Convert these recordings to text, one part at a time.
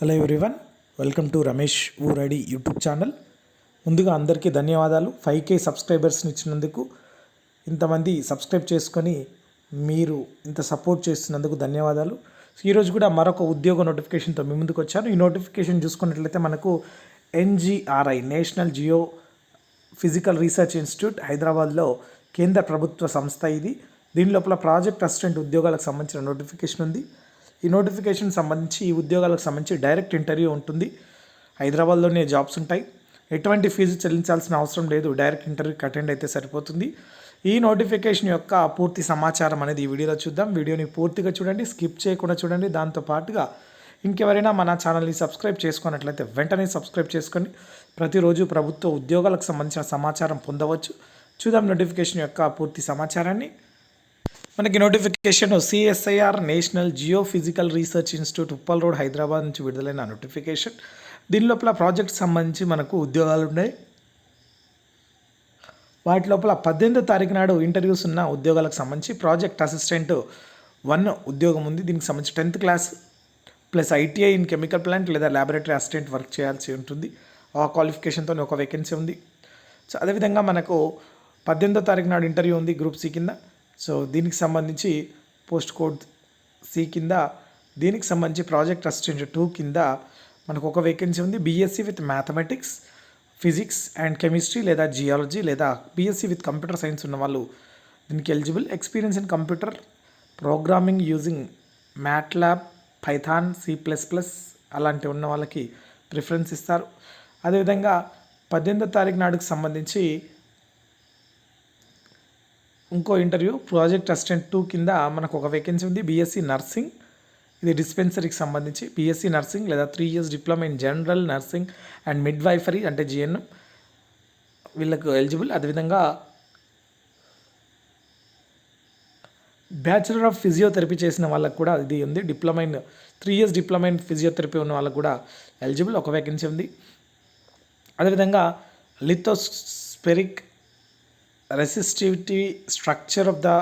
Hello everyone welcome to Ramesh ఊరడి YouTube channel ముందుగా అందరికీ ధన్యవాదాలు. ఫైవ్ కే సబ్స్క్రైబర్స్ని ఇచ్చినందుకు ఇంతమంది సబ్స్క్రైబ్ చేసుకొని మీరు ఇంత సపోర్ట్ చేస్తున్నందుకు ధన్యవాదాలు. ఈరోజు కూడా మరొక ఉద్యోగ నోటిఫికేషన్తో మీ ముందుకు వచ్చాను. ఈ నోటిఫికేషన్ చూసుకున్నట్లయితే మనకు NGRI national geo physical research institute హైదరాబాద్లో కేంద్ర ప్రభుత్వ సంస్థ ఇది. దీని లోపల ప్రాజెక్ట్ అసిస్టెంట్ ఉద్యోగాలకు సంబంధించిన నోటిఫికేషన్ ఉంది. ఈ నోటిఫికేషన్ సంబంధించి ఈ ఉద్యోగాలకు సంబంధించి డైరెక్ట్ ఇంటర్వ్యూ ఉంటుంది. హైదరాబాద్లోనే జాబ్స్ ఉంటాయి. ఎటువంటి ఫీజు చెల్లించాల్సిన అవసరం లేదు. డైరెక్ట్ ఇంటర్వ్యూకి అటెండ్ అయితే సరిపోతుంది. ఈ నోటిఫికేషన్ యొక్క పూర్తి సమాచారం అనేది ఈ వీడియోలో చూద్దాం. వీడియోని పూర్తిగా చూడండి స్కిప్ చేయకుండా చూడండి. దాంతో పాటుగా ఇంకెవరైనా మన ఛానల్ని సబ్స్క్రైబ్ చేసుకున్నట్లయితే వెంటనే సబ్స్క్రైబ్ చేసుకొని ప్రతిరోజు ప్రభుత్వ ఉద్యోగాలకు సంబంధించిన సమాచారం పొందవచ్చు. చూద్దాం నోటిఫికేషన్ యొక్క పూర్తి సమాచారాన్ని. మనకి notification CSIR national geo physical research institute Uppal road Hyderabad నుంచి విడుదలైన నోటిఫికేషన్ దీని లోపల ప్రాజెక్ట్ సంబంధించి మనకు ఉద్యోగాలు ఉన్నాయి. వాటి లోపల పద్దెనిమిదో తారీఖు నాడు ఇంటర్వ్యూస్ ఉన్న ఉద్యోగాలకు సంబంధించి ప్రాజెక్ట్ అసిస్టెంట్ వన్ ఉద్యోగం ఉంది. దీనికి సంబంధించి tenth class plus ITI in chemical plant లేదా ల్యాబొరేటరీ అసిస్టెంట్ వర్క్ చేయాల్సి ఉంటుంది. ఆ క్వాలిఫికేషన్తో ఒక వేకెన్సీ ఉంది. సో అదేవిధంగా మనకు పద్దెనిమిదో తారీఖు నాడు ఇంటర్వ్యూ ఉంది గ్రూప్ సి కింద. సో దీనికి సంబంధించి పోస్ట్ కోడ్ సి కింద దీనికి సంబంధించి ప్రాజెక్ట్ అసిస్టెంట్ టూ కింద మనకు ఒక వేకెన్సీ ఉంది BSc with mathematics physics and chemistry లేదా జియాలజీ లేదా బీఎస్సీ విత్ కంప్యూటర్ సైన్స్ ఉన్న వాళ్ళు దీనికి eligible. Experience in computer programming using MATLAB Python C plus plus అలాంటివి ఉన్న వాళ్ళకి ప్రిఫరెన్స్ ఇస్తారు. అదేవిధంగా పద్దెనిమిదో తారీఖు నాడుకు సంబంధించి ఇంకో ఇంటర్వ్యూ. ప్రాజెక్ట్ అసిస్టెంట్ టూ కింద మనకు ఒక వేకెన్సీ ఉంది బీఎస్సీ నర్సింగ్. ఇది డిస్పెన్సరీకి సంబంధించి బీఎస్సీ నర్సింగ్ లేదా three years diploma in general nursing and midwifery అంటే జిఎన్ఎం వీళ్ళకు ఎలిజిబుల్. అదేవిధంగా బ్యాచిలర్ ఆఫ్ ఫిజియోథెరపీ చేసిన వాళ్ళకు కూడా ఇది ఉంది. Diploma in three years diploma in physiotherapy ఉన్న వాళ్ళకు కూడా ఎలిజిబుల్. ఒక వేకెన్సీ ఉంది. అదేవిధంగా lithospheric resistivity structure of the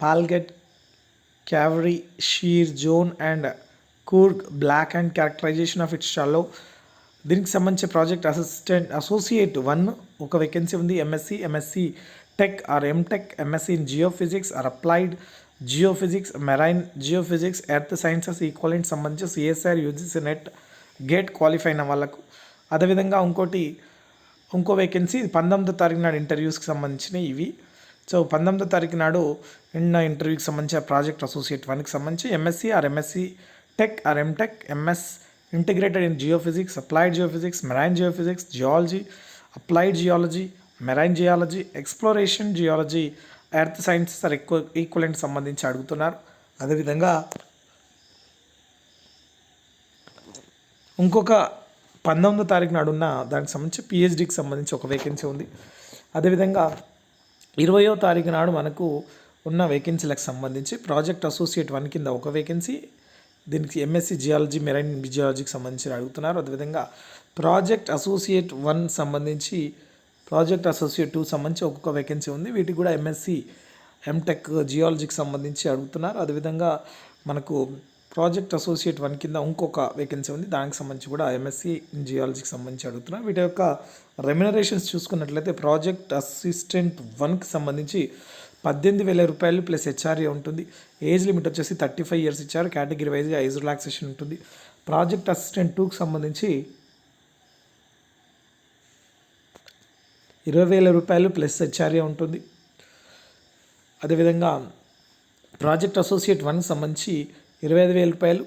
Palghat Cauvery shear zone and Coorg block and characterization of its shallow దీనికి సంబంధించి ప్రాజెక్ట్ అసిస్టెంట్ అసోసియేట్ వన్ ఒక వేకెన్సీ ఉంది MSc MSc tech or MTech MSc in geo physics or applied geo physics marine geo physics earth sciences equivalent సంబంధించి CSIR UGC NET GATE qualify అయిన వాళ్ళకు. అదేవిధంగా ఇంకోటి ఇంకో వేకెన్సీ పంతొమ్మిదో తారీఖు నాడు ఇంటర్వ్యూస్కి సంబంధించిన ఇవి. సో పంతొమ్మిదో తారీఖు నాడు నిన్న ఇంటర్వ్యూకి సంబంధించిన ప్రాజెక్ట్ అసోసియేట్ వన్కి సంబంధించి MSc or MSc tech or MTech MS integrated in geophysics applied geophysics marine geophysics geology applied geology marine geology exploration geology earth sciences or ఎక్కువ ఈక్వలెంట్ సంబంధించి అడుగుతున్నారు. అదేవిధంగా ఇంకొక పంతొమ్మిదో తారీఖు నాడున్న దానికి సంబంధించి పిహెచ్డికి సంబంధించి ఒక వేకెన్సీ ఉంది. అదేవిధంగా ఇరవయో తారీఖు నాడు మనకు ఉన్న వేకెన్సీలకు సంబంధించి ప్రాజెక్ట్ అసోసియేట్ వన్ కింద ఒక వేకెన్సీ దీనికి ఎంఎస్సి జియాలజీ మెరైన్ జియాలజీకి సంబంధించి అడుగుతున్నారు. అదేవిధంగా ప్రాజెక్ట్ అసోసియేట్ వన్ సంబంధించి ప్రాజెక్ట్ అసోసియేట్ టూ సంబంధించి ఒక్కొక్క వేకెన్సీ ఉంది. వీటికి కూడా ఎంఎస్సి ఎంటెక్ జియాలజీకి సంబంధించి అడుగుతున్నారు. అదేవిధంగా మనకు ప్రాజెక్ట్ అసోసియేట్ వన్ కింద ఇంకొక వేకెన్సీ ఉంది. దానికి సంబంధించి కూడా ఎంఎస్సి జియాలజీకి సంబంధించి అడుగుతున్నాను వీటి యొక్క రెమ్యునరేషన్స్ చూసుకున్నట్లయితే ప్రాజెక్ట్ అసిస్టెంట్ వన్కి సంబంధించి పద్దెనిమిది వేల రూపాయలు ప్లస్ హెచ్ఆర్ఏ ఉంటుంది. ఏజ్ లిమిట్ వచ్చేసి థర్టీ ఫైవ్ ఇయర్స్ ఇచ్చారు కేటగిరీ వైజ్గా ఏజ్ రిలాక్సేషన్ ఉంటుంది. ప్రాజెక్ట్ అసిస్టెంట్ టూకి సంబంధించి ఇరవై వేల రూపాయలు ప్లస్ హెచ్ఆర్ఏ ఉంటుంది. అదేవిధంగా ప్రాజెక్ట్ అసోసియేట్ వన్కి సంబంధించి ఇరవై ఐదు వేల రూపాయలు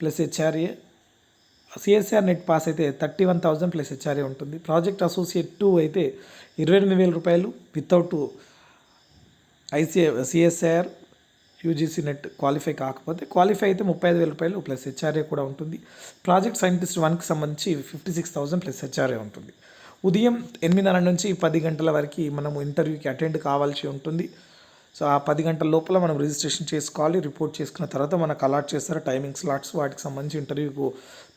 plus HRA. CSIR NET pass అయితే thirty one thousand plus HRA ఉంటుంది. ప్రాజెక్ట్ అసోసియేట్ టూ అయితే ఇరవై ఎనిమిది వేల రూపాయలు without ICA CSR UGC NET qualify కాకపోతే క్వాలిఫై అయితే ముప్పై ఐదు వేల రూపాయలు ప్లస్ హెచ్ఆర్ఏ కూడా ఉంటుంది. ప్రాజెక్ట్ సైంటిస్ట్ వన్కి సంబంధించి fifty six thousand plus HRA ఉంటుంది. ఉదయం ఎనిమిదిన్నర నుంచి పది గంటల వరకు మనము ఇంటర్వ్యూకి అటెండ్ కావాల్సి ఉంటుంది. సో ఆ పది గంటల లోపల మనం రిజిస్ట్రేషన్ చేసుకోవాలి రిపోర్ట్ చేసుకున్న తర్వాత మనకు అలాట్ చేస్తారు టైమింగ్ స్లాట్స్ వాటికి సంబంధించి ఇంటర్వ్యూకు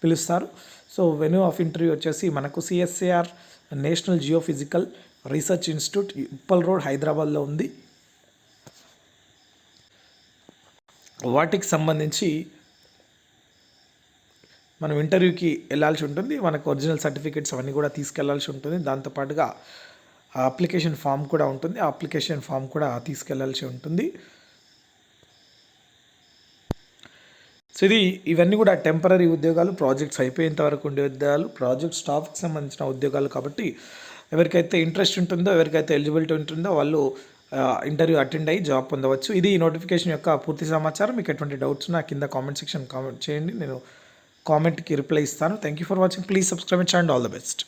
పిలుస్తారు. సో వెన్యూ ఆఫ్ ఇంటర్వ్యూ వచ్చేసి మనకు CSIR national geophysical research institute Uppal road హైదరాబాద్లో ఉంది. వాటికి సంబంధించి మనం ఇంటర్వ్యూకి వెళ్ళాల్సి ఉంటుంది. మనకు ఒరిజినల్ సర్టిఫికేట్స్ అవన్నీ కూడా తీసుకెళ్ళాల్సి ఉంటుంది. దాంతోపాటుగా ఆ అప్లికేషన్ ఫామ్ కూడా ఉంటుంది. ఆ అప్లికేషన్ ఫామ్ కూడా తీసుకెళ్ళాల్సి ఉంటుంది. సో ఇది ఇవన్నీ కూడా టెంపరీ ఉద్యోగాలు. ప్రాజెక్ట్స్ అయిపోయేంత వరకు ఉండే ఉద్యోగాలు. ప్రాజెక్ట్ స్టాఫ్కి సంబంధించిన ఉద్యోగాలు కాబట్టి ఎవరికైతే ఇంట్రెస్ట్ ఉంటుందో ఎవరికైతే ఎలిజిబిలిటీ ఉంటుందో వాళ్ళు ఇంటర్వ్యూ అటెండ్ అయ్యి జాబ్ పొందవచ్చు. ఇది ఈ నోటిఫికేషన్ యొక్క పూర్తి సమాచారం. మీకు ఎటువంటి డౌట్స్ ఉన్నా కింద కామెంట్ సెక్షన్ కామెంట్ చేయండి. నేను కామెంట్కి రిప్లై ఇస్తాను. Thank you for watching please subscribe and all the best